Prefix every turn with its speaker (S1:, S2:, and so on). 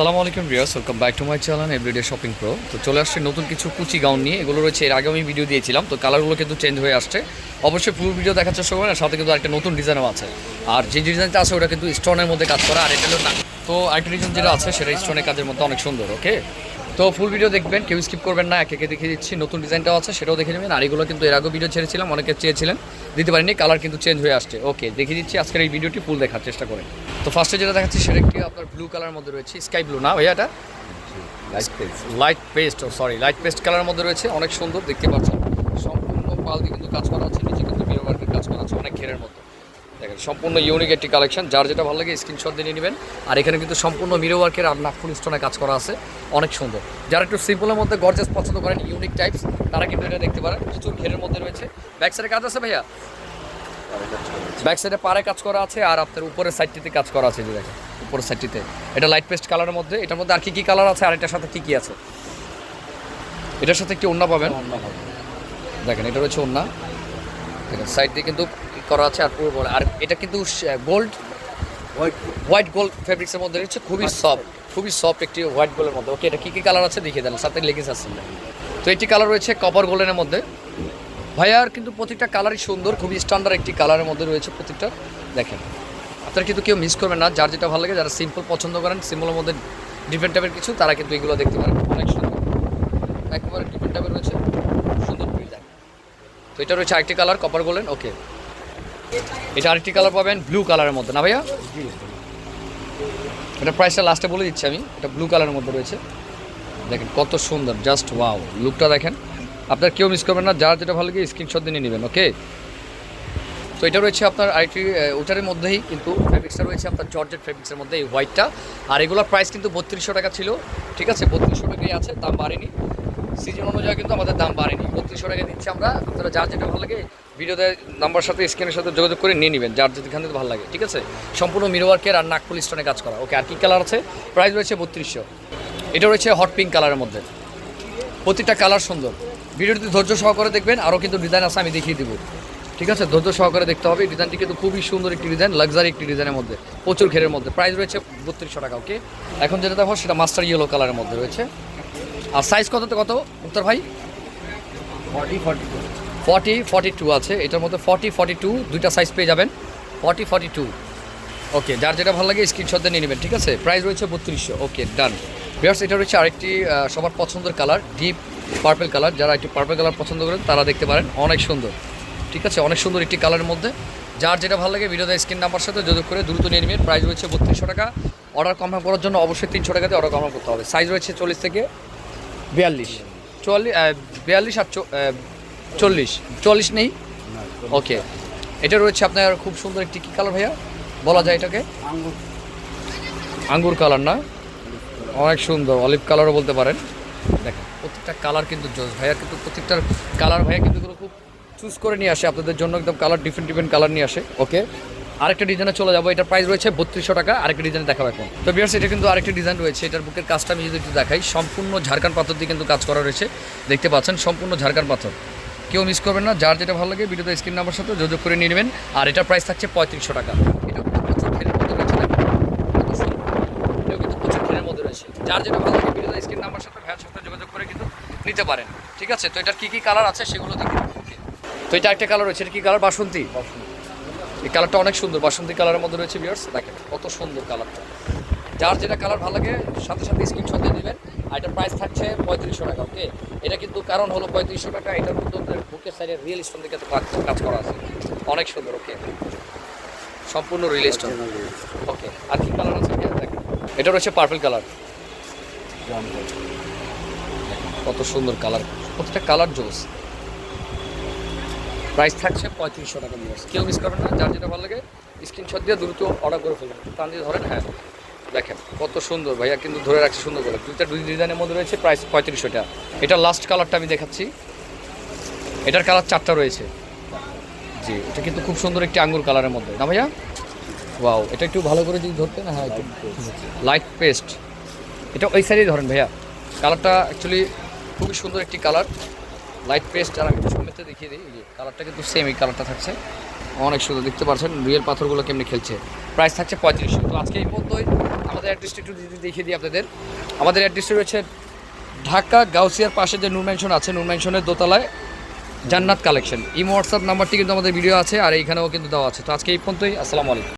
S1: আসসালামু আলাইকুম Riyas welcome back to my channel everyday shopping pro তো চলে আসছে নতুন কিছু কুচি গাউন নিয়ে। এগুলো রয়েছে, এর আগে আমি ভিডিও দিয়েছিলাম। তো কালারগুলো কিন্তু চেঞ্জ হয়ে আসছে। অবশ্যই পুরো ভিডিও দেখার চেষ্টা করবেন, আর সাথে কিন্তু একটা নতুন ডিজাইনও আছে। আর যে ডিজাইনটা আছে, ওটা কিন্তু স্টোনের মধ্যে কাজ করা, আর এটা না। তো একটা ডিজাইন যেটা আছে, সেটা স্টোনের কাজের মধ্যে অনেক সুন্দর ওকে তো ফুল ভিডিও দেখবেন কেউ স্কিপ করবেন না একে একে দেখিয়ে দিচ্ছি। নতুন ডিজাইনটাও আছে সেটাও দেখে নেবেন। আর এগুলো কিন্তু এর আগে ভিডিও ছেড়েছিলাম অনেকে চেয়েছিলেন দিতে পারিনি কালার কিন্তু চেঞ্জ হয়ে আসছে। ওকে দেখিয়ে দিচ্ছি আজকের এই ভিডিওটি ফুল দেখার চেষ্টা করে। তো ফার্স্টে যেটা দেখাচ্ছি সেটা একটি আপনার ব্লু কালার মধ্যে রয়েছে স্কাই ব্লু না ভাইয়া এটা? Light paste sorry light paste কালারের মধ্যে রয়েছে অনেক সুন্দর দেখতে পাচ্ছেন। সম্পূর্ণ পাল দিয়ে কিন্তু কাজ করা আছে নিচে কিন্তু ওয়ার্কের কাজ করা আছে অনেক ঘেরের মধ্যে। দেখেন, সম্পূর্ণ ইউনিক একটি কালেকশন যার যেটা ভালো লাগে স্ক্রিনশট দিয়ে নেবেন। আর এখানে কিন্তু সম্পূর্ণ মিরো ওয়ার্কের আর নাকফুল স্টোনে কাজ করা আছে। অনেক সুন্দর। যারা একটু সিম্পলের মধ্যে গর্জেস পছন্দ করেন ইউনিক টাইপস তারা কিন্তু এটা দেখতে পারেন। প্রচুর ঘেরের মধ্যে রয়েছে। ব্যাক সাইডে কাজ আছে ভাইয়া? ব্যাক সাইডে পারে কাজ করা আছে, আর আপনার উপরের সাইডটিতে কাজ করা আছে যে দেখেন, উপরের সাইডটিতে এটা লাইট পেস্ট কালারের মধ্যে। এটার মধ্যে আর কী কী কালার আছে, আর এটার সাথে কী কী আছে? এটার সাথে একটি ওন্না পাবেন। দেখেন, এটা রয়েছে ওন্না দেখেন সাইড দিয়ে কিন্তু করা আছে আর পুরো বলে। আর এটা কিন্তু গোল্ড হোয়াইট গোল্ড ফেব্রিক্সের মধ্যে রয়েছে খুবই সফট খুবই সফট একটি হোয়াইট গোল্ডের মধ্যে। ওকে এটা কী কী কালার আছে দেখিয়ে দেন সাথে লেগিংস আছে। তো একটি কালার রয়েছে কপার গোল্ডেনের মধ্যে। ভাইয়ার কিন্তু প্রত্যেকটা কালারই সুন্দর খুবই স্ট্যান্ডার্ড একটি কালারের মধ্যে রয়েছে প্রত্যেকটা দেখেন আপনারা কিন্তু কেউ মিস করবেন না যার যেটা ভালো লাগে যারা সিম্পল পছন্দ করেন সিম্পলের মধ্যে ডিফারেন্ট টাইপের কিছু তারা কিন্তু এগুলো দেখতে পারেন। অনেক সুন্দর। একেবারে ডিফারেন্ট টাইপের রয়েছে। তো এটা রয়েছে আরেকটি কালার কপার গোল্ডেন ওকে এটা আরেকটি কালার পাবেন ব্লু কালারের মধ্যে না ভাইয়া? এটা প্রাইসটা লাস্টে বলে দিচ্ছি আমি এটা ব্লু কালারের মধ্যে রয়েছে। দেখেন কত সুন্দর জাস্ট ওয়াও লুকটা দেখেন। আপনার কেউ মিস করবেন না যার যেটা ভালো লাগে স্ক্রিনশট দিয়ে নেবেন ওকে তো এটা রয়েছে আপনার আরেকটি আহ, ওটার মধ্যেই কিন্তু ফেব্রিক্সটা রয়েছে আপনার জর্জেট ফেব্রিক্সের মধ্যে এই হোয়াইটটা আর এগুলোর প্রাইস কিন্তু বত্রিশশো টাকা ছিল ঠিক আছে? বত্রিশশো টাকাই আছে দাম বাড়েনি। সিজন অনুযায়ী কিন্তু আমাদের দাম বাড়েনি। বত্রিশশো টাকা দিচ্ছি আমরা। আপনারা যার যেটা ভালো লাগে ভিডিওতে নাম্বার সাথে স্ক্রিনের সাথে যোগাযোগ করে নিয়ে নেবেন। যার যেখান থেকে ভালো লাগে, ঠিক আছে? সম্পূর্ণ মিরোয়ার্কের আর নাকফুল স্টোনে কাজ করা। ওকে আর কি কালার আছে? প্রাইস রয়েছে বত্রিশশো। এটা রয়েছে হট পিঙ্ক কালারের মধ্যে। প্রতিটা কালার সুন্দর। ভিডিওটি ধৈর্য সহকারে দেখবেন আরও কিন্তু ডিজাইন আছে, আমি দেখিয়ে দিব। ঠিক আছে? ধৈর্য সহকারে দেখতে হবে। ডিজাইনটি কিন্তু খুবই সুন্দর একটি ডিজাইন লাক্সারি একটি ডিজাইনের মধ্যে, প্রচুর ঘেরের মধ্যে। প্রাইস রয়েছে বত্রিশশো টাকা ওকে এখন যেটা দেখো, সেটা মাস্টার ইয়েলো কালারের মধ্যে রয়েছে। আর সাইজ কত কত? উত্তর ভাই?
S2: Forty forty
S1: forty forty two আছে। এটার মধ্যে ফর্টি ফর্টি টু দুইটা সাইজ পেয়ে যাবেন। ফর্টি ফর্টি টু ওকে যার যেটা ভালো লাগে স্ক্রিনশট দিয়ে নিয়ে নেবেন ঠিক আছে? প্রাইস রয়েছে বত্রিশশো। ওকে ডান বিয়ার্স এটা রয়েছে আরেকটি সবার পছন্দের কালার ডিপ পার্পেল কালার যারা একটি পার্পেল কালার পছন্দ করেন তারা দেখতে পারেন। অনেক সুন্দর। ঠিক আছে? অনেক সুন্দর একটি কালারের মধ্যে। যার যেটা ভালো লাগে ভিডিওতে স্ক্রিন নাম্বার সাথে যোগাযোগ করে দ্রুত নিয়ে নেবেন। প্রাইস রয়েছে বত্রিশশো টাকা। অর্ডার কনফার্ম করার জন্য অবশ্যই তিনশো টাকাতে অর্ডার কনফার্ম করতে হবে। সাইজ রয়েছে চল্লিশ থেকে বিয়াল্লিশ। চুয়াল্লিশ বিয়াল্লিশ আর চল্লিশ। চল্লিশ নেই? ওকে। এটা রয়েছে আপনার খুব সুন্দর একটি কী কালার ভাইয়া? বলা যায় এটাকে?
S2: আঙ্গুর
S1: কালার না? অনেক সুন্দর। অলিভ কালারও বলতে পারেন। দেখেন, প্রত্যেকটা কালার কিন্তু ভাইয়া, কিন্তু প্রত্যেকটার কালার ভাইয়া কিন্তু খুব চুজ করে নিয়ে আসে। আপনাদের জন্য একদম কালার ডিফারেন্ট ডিফারেন্ট কালার নিয়ে আসে। ওকে? আরেকটা ডিজাইনে চলে যাব। এটার প্রাইস রয়েছে বত্রিশশো টাকা, আরেকটা ডিজাইনে দেখাবো এখন। তো বিয়ার্স এটা কিন্তু আরেকটা ডিজাইন রয়েছে। এটার বুকের কাজটা আমি যদি একটু দেখাই, সম্পূর্ণ ঝাড়খান পাথর দিয়ে কিন্তু কাজ করা রয়েছে। দেখতে পাচ্ছেন, সম্পূর্ণ ঝাড়খান পাথর। কেউ মিস করবেন না, যার যেটা ভালো লাগে ভিডিওতে স্ক্রিন নাম্বার সাথে যোগাযোগ করে নিয়ে নেবেন। আর এটার প্রাইস থাকছে পঁয়ত্রিশশো টাকা। এটা যার যেটা ভালো লাগে স্ক্রিন নাম্বার সাথে ভ্যান সাথে যোগাযোগ করে কিন্তু নিতে পারেন। ঠিক আছে? তো এটার কী কী কালার আছে সেগুলো দেখুন। তো এটা একটা কালার রয়েছে, এটা কি কালার বাসন্তী। এই কালারটা অনেক সুন্দর, বাসন্তী কালারের মধ্যে রয়েছে বিয়ার্স দেখেন কত সুন্দর কালারটা। যার যেটা কালার ভালো লাগে, সাথে সাথে স্ক্রিনশট দিয়ে দেবেন। আর এটার প্রাইস থাকছে পঁয়ত্রিশশো টাকা ওকে এটা কিন্তু কারণ হলো পঁয়ত্রিশশো টাকা, এটার আপনার বুকের সাইডে রিয়েল স্টোন দিকে কাজ করা আছে। অনেক সুন্দর ওকে সম্পূর্ণ রিয়েল স্টোন ওকে আর কি কালার আছে দেখেন, এটা রয়েছে পার্পল কালার কত সুন্দর কালার প্রত্যেকটা কালার জোস। প্রাইস থাকছে পঁয়ত্রিশশো টাকা ভিউয়ার্স কেউ মিস করবেন না, যার যেটা ভালো লাগে স্ক্রিনশট দিয়ে দ্রুত অর্ডার করে ফেলবেন টান দিয়ে ধরেন হ্যাঁ দেখেন কত সুন্দর ভাইয়া, কিন্তু ধরে রাখছে সুন্দর করে। দুইটা দুই ডিজাইনের মধ্যে রয়েছে প্রাইস পঁয়ত্রিশশো টাকা এটা লাস্ট কালারটা আমি দেখাচ্ছি। এটার কালার চারটা রয়েছে। জি, এটা কিন্তু খুব সুন্দর একটি আঙ্গুর কালারের মধ্যে। না ভাইয়া? ওয়াও এটা একটু ভালো করে যদি ধরতেন হ্যাঁ লাইট পেস্ট এটা ওই সাইডেই ধরেন ভাইয়া। কালারটা অ্যাকচুয়ালি খুবই সুন্দর একটি কালার লাইট পেস্ট আর আমি সামনেতে দেখিয়ে দিই যে কালারটা কিন্তু সেম এই কালারটা থাকছে। অনেক সুন্দর, দেখতে পাচ্ছেন রিয়েল পাথরগুলো কেমনি খেলছে। প্রাইস থাকছে পঁয়ত্রিশশো। তো আজকে এই পর্যন্তই। আমাদের অ্যাড্রেসটা একটু দেখিয়ে দিই আপনাদের। আমাদের অ্যাড্রেসটা রয়েছে ঢাকা গাউসিয়ার পাশে যে নূর ম্যানশন আছে, নূর ম্যানশনের দোতলায় জান্নাত কালেকশন এই হোয়াটসঅ্যাপ নাম্বারটি কিন্তু আমাদের ভিডিও আছে, আর এইখানেও কিন্তু দেওয়া আছে। তো আজকে এই পর্যন্তই। আসসালামু আলাইকুম।